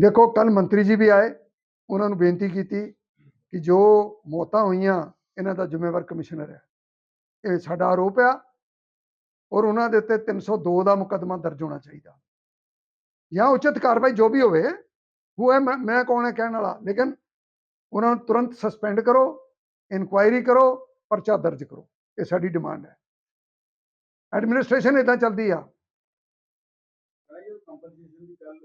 ਦੇਖੋ ਕੱਲ ਮੰਤਰੀ ਜੀ ਵੀ ਆਏ, ਉਹਨਾਂ ਨੂੰ ਬੇਨਤੀ ਕੀਤੀ ਕਿ ਜੋ ਮੌਤਾਂ ਹੋਈਆਂ, ਇਹਨਾਂ ਦਾ ਜ਼ਿੰਮੇਵਾਰ ਕਮਿਸ਼ਨਰ ਹੈ। ਇਹ ਸਾਡਾ ਆਰੋਪ ਆ ਔਰ ਉਹਨਾਂ ਦੇ ਉੱਤੇ 302 ਦਾ ਮੁਕੱਦਮਾ ਦਰਜ ਹੋਣਾ ਚਾਹੀਦਾ। ਜਾਂ ਉਚਿਤ ਕਾਰਵਾਈ ਜੋ ਵੀ ਹੋਵੇ, ਉਹ ਹੈ ਮੈਂ ਮੈਂ ਕੌਣ ਹੈ ਕਹਿਣ ਵਾਲਾ, ਲੇਕਿਨ ਉਹਨਾਂ ਨੂੰ ਤੁਰੰਤ ਸਸਪੈਂਡ ਕਰੋ, ਇਨਕੁਆਇਰੀ ਕਰੋ, ਪਰਚਾ ਦਰਜ ਕਰੋ। ਇਹ ਸਾਡੀ ਡਿਮਾਂਡ ਹੈ। ਐਡਮਿਨਿਸਟ੍ਰੇਸ਼ਨ ਇਦਾਂ ਚੱਲਦੀ ਆ। ਕੰਪਨਸੇਸ਼ਨ ਦੀ ਗੱਲ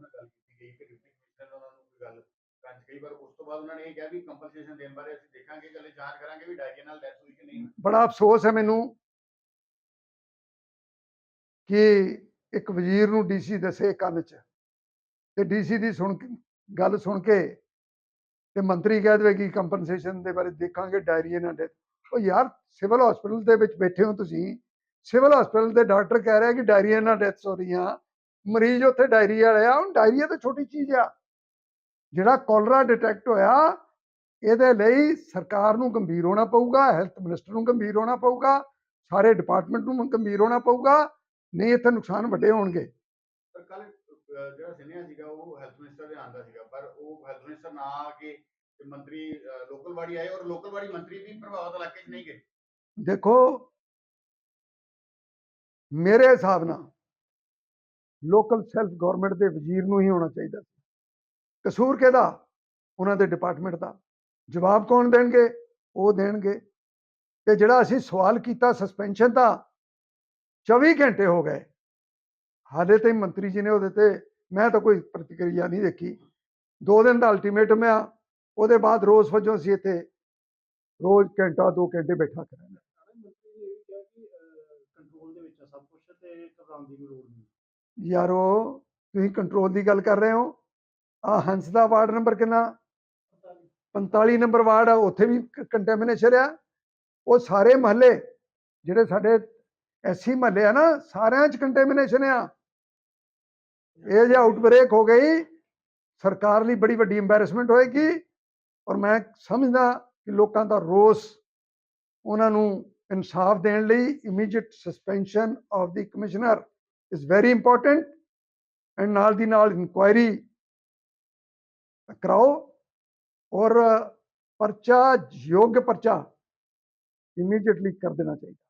ਮੰਤਰੀ ਨਾਲ ਗੱਲ ਕੀਤੀ ਗਈ ਕਿ ਡਿਪਟੀ ਕਮਿਸ਼ਨਰ ਉਹਨਾਂ ਨੂੰ ਕੋਈ ਗੱਲ ਕੰਜ ਕਈ ਵਾਰ ਉਸ ਤੋਂ ਬਾਅਦ ਉਹਨਾਂ ਨੇ ਇਹ ਕਿਹਾ ਵੀ ਕੰਪਨਸੇਸ਼ਨ ਦੇਣ ਬਾਰੇ ਅਸੀਂ ਦੇਖਾਂਗੇ ਕੱਲੇ ਜਾਂਚ ਕਰਾਂਗੇ ਵੀ ਡਾਇਰੀਆ ਨਾਲ ਡੈਥ ਹੋਈ ਕਿ ਨਹੀਂ ਬੜਾ ਅਫਸੋਸ ਹੈ ਮੈਨੂੰ ਕਿ ਇੱਕ ਵਜ਼ੀਰ ਨੂੰ ਡੀਸੀ ਦੱਸੇ ਕੰਨ 'ਚ ਤੇ ਡੀਸੀ ਦੀ ਸੁਣ ਗੱਲ ਸੁਣ ਕੇ ਤੇ ਮੰਤਰੀ ਕਹਿ ਦੇਵੇ ਕਿ ਕੰਪਨਸੇਸ਼ਨ ਦੇ ਬਾਰੇ ਦੇਖਾਂਗੇ ਡਾਇਰੀਆ ਨਾਲ ਡੈਥ ਉਹ ਯਾਰ ਸਿਵਲ ਹਸਪੀਟਲ ਦੇ ਵਿੱਚ ਬੈਠੇ ਹੋ ਤੁਸੀਂ, ਸਿਵਲ ਹਸਪੀਟਲ ਦੇ ਡਾਕਟਰ ਕਹਿ ਰਿਹਾ ਕਿ ਡਾਇਰੀਆ ਨਾਲ ਡੈਥ ਹੋ ਰਹੀਆਂ। ਮਰੀਜ਼ ਉੱਥੇ ਡਾਇਰੀਆ ਵਾਲੇ ਆ ਹੁਣ ਡਾਇਰੀਆ ਤਾਂ ਛੋਟੀ ਚੀਜ਼ ਆ। ਜਿਹੜਾ ਕੋਲਰਾ ਡਿਟੈਕਟ ਹੋਇਆ ਇਹਦੇ ਲਈ ਸਰਕਾਰ ਨੂੰ ਗੰਭੀਰ ਹੋਣਾ ਪਊਗਾ ਹੈਲਥ ਮਿਨਿਸਟਰ ਨੂੰ ਗੰਭੀਰ ਹੋਣਾ ਪਊਗਾ ਸਾਰੇ ਡਿਪਾਰਟਮੈਂਟ ਨੂੰ ਗੰਭੀਰ ਹੋਣਾ ਪਊਗਾ ਨਹੀਂ ਇੱਥੇ ਨੁਕਸਾਨ ਵੱਡੇ ਹੋਣਗੇ। ਪਰ ਕੱਲ ਜਿਹੜਾ ਸੁਣਿਆ ਸੀਗਾ ਉਹ ਹੈਲਥ ਮਿਨਿਸਟਰ ਦੇ ਆਂਦਾ ਸੀਗਾ ਪਰ ਉਹ ਹੈਲਥ ਮਿਨਿਸਟਰ ਨਾ ਆ ਕੇ ਤੇ ਮੰਤਰੀ ਲੋਕਲ ਬਾੜੀ ਆਏ ਔਰ ਲੋਕਲ ਬਾੜੀ ਮੰਤਰੀ ਵੀ ਪ੍ਰਭਾਵਿਤ ਇਲਾਕੇ 'ਚ ਨਹੀਂ ਗਏ। ਦੇਖੋ ਮੇਰੇ ਹਿਸਾਬ ਨਾਲ ਲੋਕਲ ਸੈਲਫ ਗਵਰਨਮੈਂਟ ਦੇ ਵਜ਼ੀਰ ਨੂੰ ਹੀ ਹੋਣਾ ਚਾਹੀਦਾ ਸੀ। ਕਸੂਰ ਕਿਹਦਾ? ਉਹਨਾਂ ਦੇ ਡਿਪਾਰਟਮੈਂਟ ਦਾ। ਜਵਾਬ ਕੌਣ ਦੇਣਗੇ? ਉਹ ਦੇਣਗੇ। ਤੇ ਜਿਹੜਾ ਅਸੀਂ ਸਵਾਲ ਕੀਤਾ ਸਸਪੈਂਸ਼ਨ ਦਾ 24 ਘੰਟੇ ਹੋ ਗਏ। ਹਾਲੇ ਤਾਈਂ ਮੰਤਰੀ ਜੀ ਨੇ ਉਹਦੇ ਤੇ, ਮੈਂ ਤਾਂ ਕੋਈ ਪ੍ਰਤੀਕਿਰਿਆ ਨਹੀਂ ਦੇਖੀ। ਦੋ ਦਿਨ ਦਾ ਅਲਟੀਮੇਟਮ ਆ, ਉਹਦੇ ਬਾਅਦ ਰੋਜ਼ ਵਜੋਂ ਅਸੀਂ ਇੱਥੇ ਰੋਜ਼ ਘੰਟਾ, ਦੋ ਘੰਟੇ ਬੈਠਾ ਕਰਾਂਗੇ। ਕੰਟਰੋਲ ਦੇ ਵਿੱਚ ਸਭ ਕੁਝ ਤੇ ਘਬਰਾਉਣ ਦੀ ਲੋੜ ਨਹੀਂ। ਯਾਰੋ, ਤੁਸੀਂ ਕੰਟਰੋਲ ਦੀ ਗੱਲ ਕਰ ਰਹੇ ਹੋ? ਆ ਹੰਸ ਦਾ ਵਾਰਡ ਨੰਬਰ ਕਿੰਨਾ? 45 ਨੰਬਰ ਵਾਰਡ ਆ, ਉੱਥੇ ਵੀ ਕੰਟੈਮੀਨੇਸ਼ਨ ਆ। ਉਹ ਸਾਰੇ ਮਹੱਲੇ, ਜਿਹੜੇ ਸਾਡੇ ਐਸੀ ਮਹੱਲੇ ਆ ਨਾ, ਸਾਰਿਆਂ 'ਚ ਕੰਟੈਮੀਨੇਸ਼ਨ ਆ। ਇਹ ਜੇ ਆਊਟਬ੍ਰੇਕ ਹੋ ਗਈ, ਸਰਕਾਰ ਲਈ ਬੜੀ ਵੱਡੀ ਐਮਬੈਰਸਮੈਂਟ ਹੋਏਗੀ। ਔਰ ਮੈਂ ਸਮਝਦਾ ਕਿ ਲੋਕਾਂ ਦਾ ਰੋਸ ਉਹਨਾਂ ਨੂੰ ਇਨਸਾਫ ਦੇਣ ਲਈ immediate suspension of the commissioner is very important and ਨਾਲ ਦੀ ਨਾਲ ਇਨਕੁਆਇਰੀ ਕਰਾਓ ਔਰ ਪਰਚਾ ਯੋਗ ਪਰਚਾ ਇਮੀਡੀਏਟਲੀ ਕਰ ਦੇਣਾ ਚਾਹੀਦਾ